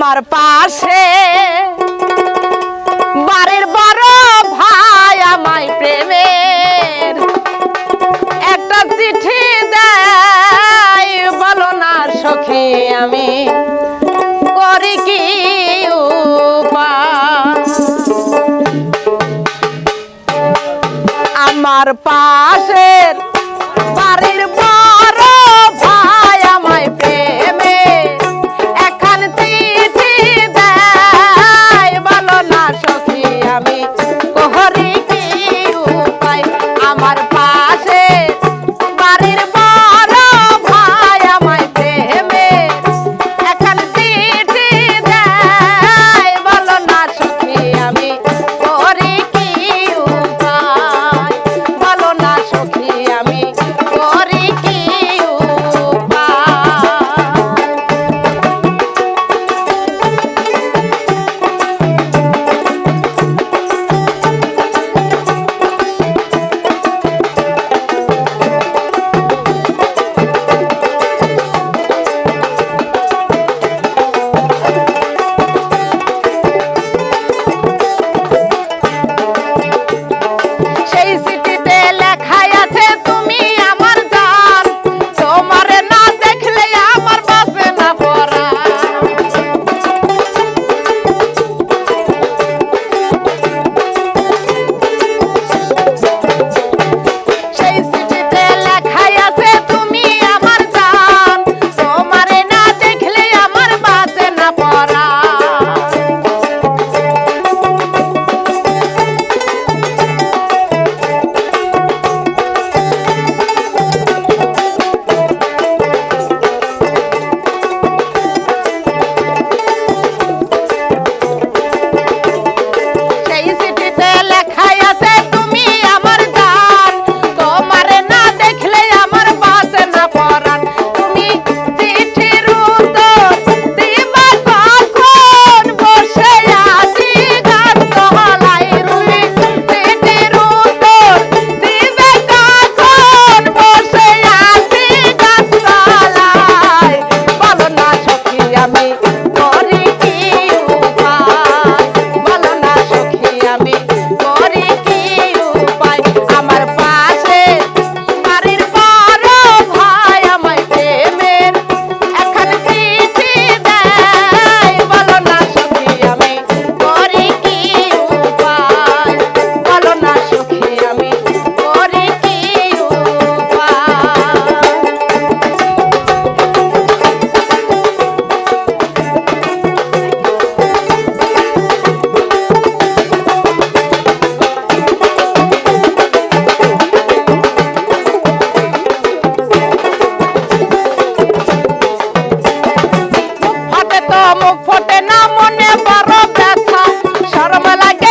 আমার পাশে। বারের বড় ভাই আমায় প্রেমে একটা চিঠি দেয়, বলো না সখে আমি করি কি আমার পাশের তো মুখ ফোটে না মনে বড় ব্যথা। সর্বলাগে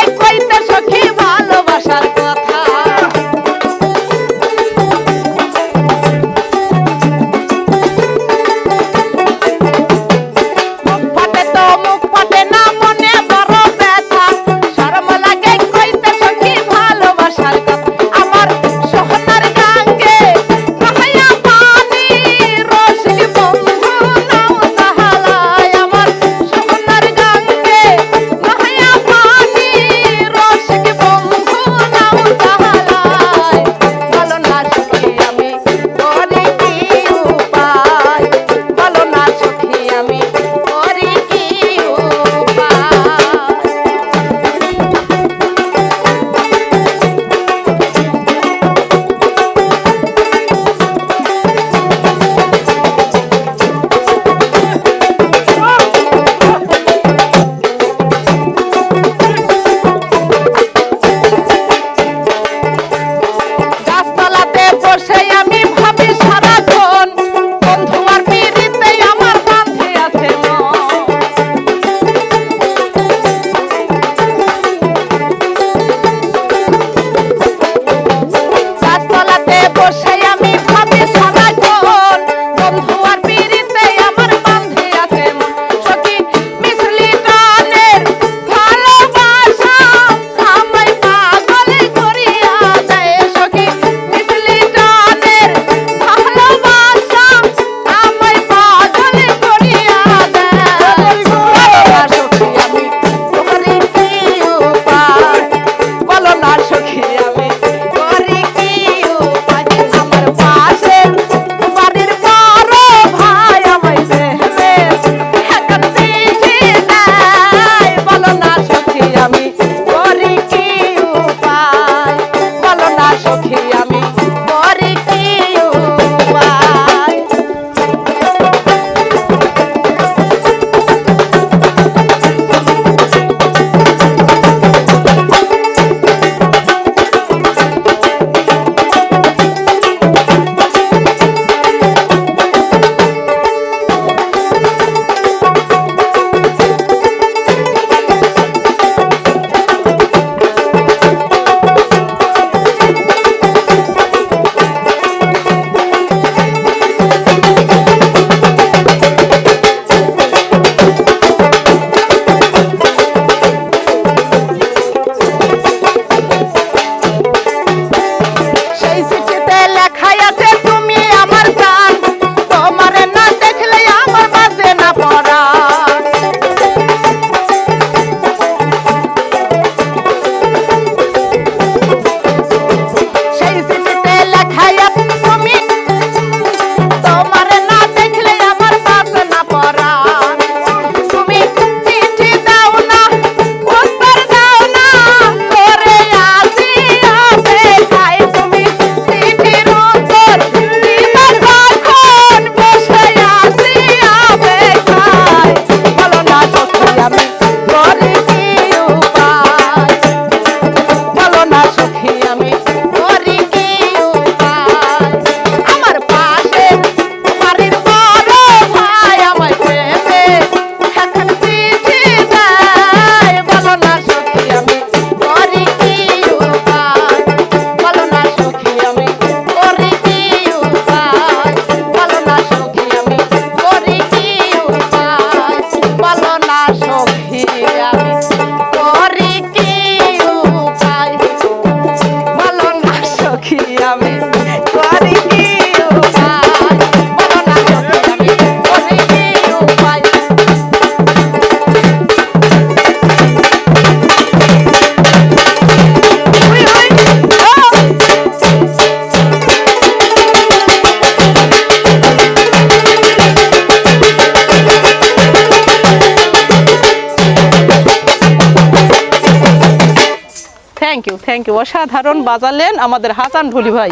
থ্যাংক ইউ। অসাধারণ বাজালেন আমাদের হাসান ঢুলি ভাই।